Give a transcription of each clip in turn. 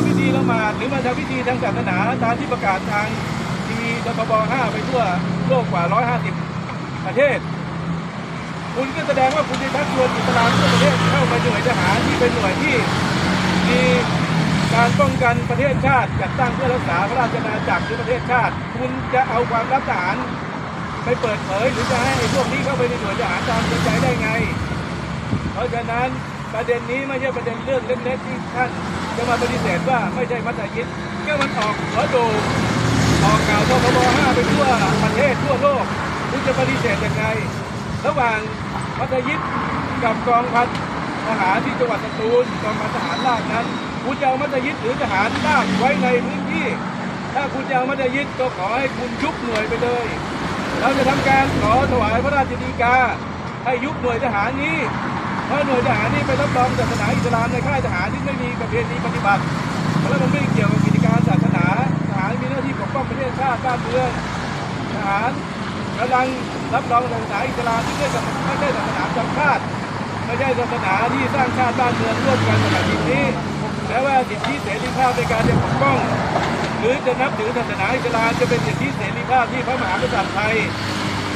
ำพิธีละหมาดหรือมาทำพิธีทางศาสนาตามที่ประกาศทางทีวีทบ5ไปทั่วโลกกว่า 150 ประเทศ คุณก็แสดงว่าคุณจะชักชวนอิสลามทั่วประเทศเข้ามาหน่วยทหารที่เป็นหน่วยที่มีการป้องกันประเทศชาติจัดตั้งเพื่อรักษาพระราชอาณาจักรหรือประเทศชาติ คุณจะเอาความลับทหารไปเปิดเผยหรือจะให้ไอ้พวกนี้เข้าไปในหน่วยทหารตามใจได้ไง เพราะฉะนั้น ประเด็นนี้ไม่ใช่ประเด็นเรื่องเล็กๆที่ท่านจะมาปฏิเสธว่าไม่ใช่มัสยิดก็มันออกหัวโดมออกข่าวทบ5ไปทั่วประเทศทั่วโลกคุณจะปฏิเสธยังไงระหว่างมัสยิดกับกองพันทหารที่จังหวัดสตูลกองพันทหารราบนั้นคุณจะเอามัสยิดหรือทหารราบไว้ในพื้นที่ ถ้าคุณจะเอามัสยิดก็ขอให้คุณยุบหน่วยไปเลย เราจะทำการขอถวายพระราชฎีกาให้ยุบหน่วยทหารนี้ เพราหน่วยทหารนี้ไปรับรองศาสนาอิสลามในค่ายทหารที่ไม่มีประเพณีปฏิบัติแล้วมันไม่เกี่ยวกับกิจการศาสนาทหารมีหน้าที่ปกป้องประเทศชาติบ้านเมืองทหารกำลังรับรองศาสนาอิสลามที่ไม่ใช่ไม่ใช่ศาสนาจำชาติไม่ใช่ศาสนาที่สร้างชาติบ้านเมืองร่วมกันกับสิ่นี้แม้ว่าสิทธิเสรีภาพในการจะปกป้อง หรือจะนับถือศาสนาอิสลามจะเป็นสิทธิเสรีภาพที่พระมหากษัตริย์ไทย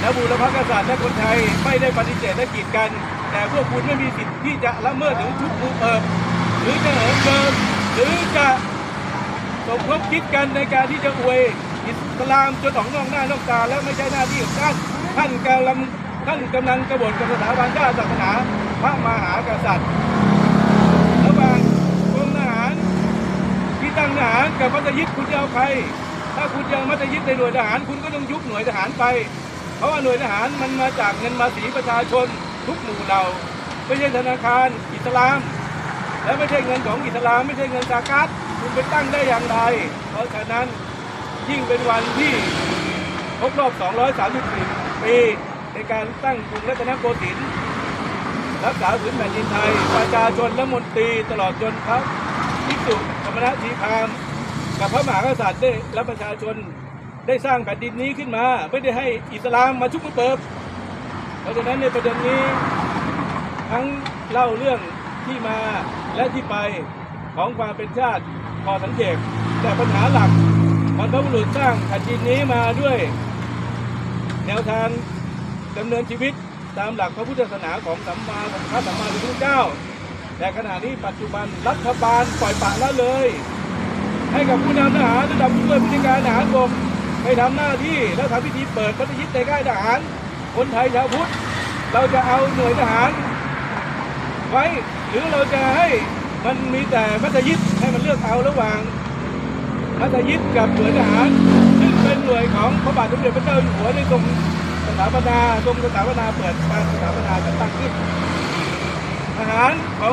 และบูรพกษัตริย์และคนไทยไม่ได้ปฏิเสธและกีดกัน แต่พวกคุณไม่มีสิทธิ์ที่จะละเมิดหรือชุบมือเปิบหรือจะเหิมเกินหรือจะสมคบคิดกันในการที่จะอวยอิสลามจนออกนอกหน้านอกตาแล้วไม่ใช่หน้าที่ของท่านท่านกำลังท่านกำลังกบฏกับสถาบันชาติศาสนาพระมหากษัตริย์ระหว่างกรมทหารที่ตั้งทหารกับมัสยิดคุณจะเอาใครถ้าคุณจะเอามัสยิดในหน่วยทหาร คุณก็ต้องยุบหน่วยทหารไป เพราะว่าหน่วยทหารมันมาจากเงินภาษีประชาชน ทุกหมู่เหล่าไม่ใช่ธนาคารอิสลาม และไม่ใช่เงินของอิสลาม ไม่ใช่เงินซากัตคุณไปตั้งได้อย่างไร เพราะฉะนั้นยิ่งเป็นวันที่ครบรอบ 234 ปี ในการตั้งกรุงรัตนโกสินทร์รักษาผืนแผ่นดินไทย ประชาชนและมนตรีตลอดจนพระภิกษุธรรมนัทีพามกับพระมหากษัตริย์ได้และประชาชนได้สร้างแผ่นดินนี้ขึ้นมา ไม่ได้ให้อิสลามมาชุบมือเปิบ เพราะฉะนั้นในประเด็นนี้ทั้งเล่าเรื่องที่มาและที่ไปของความเป็นชาติพอสังเกตแต่ปัญหาหลักบรรพบุรุษสร้างแผ่นดินนี้มาด้วย แนวทางดำเนินชีวิตตามหลักพระพุทธศาสนาของสัมมาสัมพุทธสัมมาสัมพุทธเจ้า แต่ขณะนี้ปัจจุบันรัฐบาลปล่อยปละละเลย ให้กับผู้นำทหารระดับผู้ช่วยผู้จัดการทหารบกไปทำหน้าที่แล้วทำพิธีเปิดพัฒยิตในค่ายทหาร คนไทยชาวพุทธเราจะเอาหน่วยทหาร ไว้หรือเราจะให้มันมีแต่มัธยิดให้มันเลือกเอาระหว่างมัธยิดกับหน่วยทหาร ซึ่งเป็นหน่วยของพระบาทสมเด็จพระเจ้าอยู่หัวในทรงสถาปนาทรงสถาปนาเปิดการสถาปนาจัดตั้งขึ้นทหารของ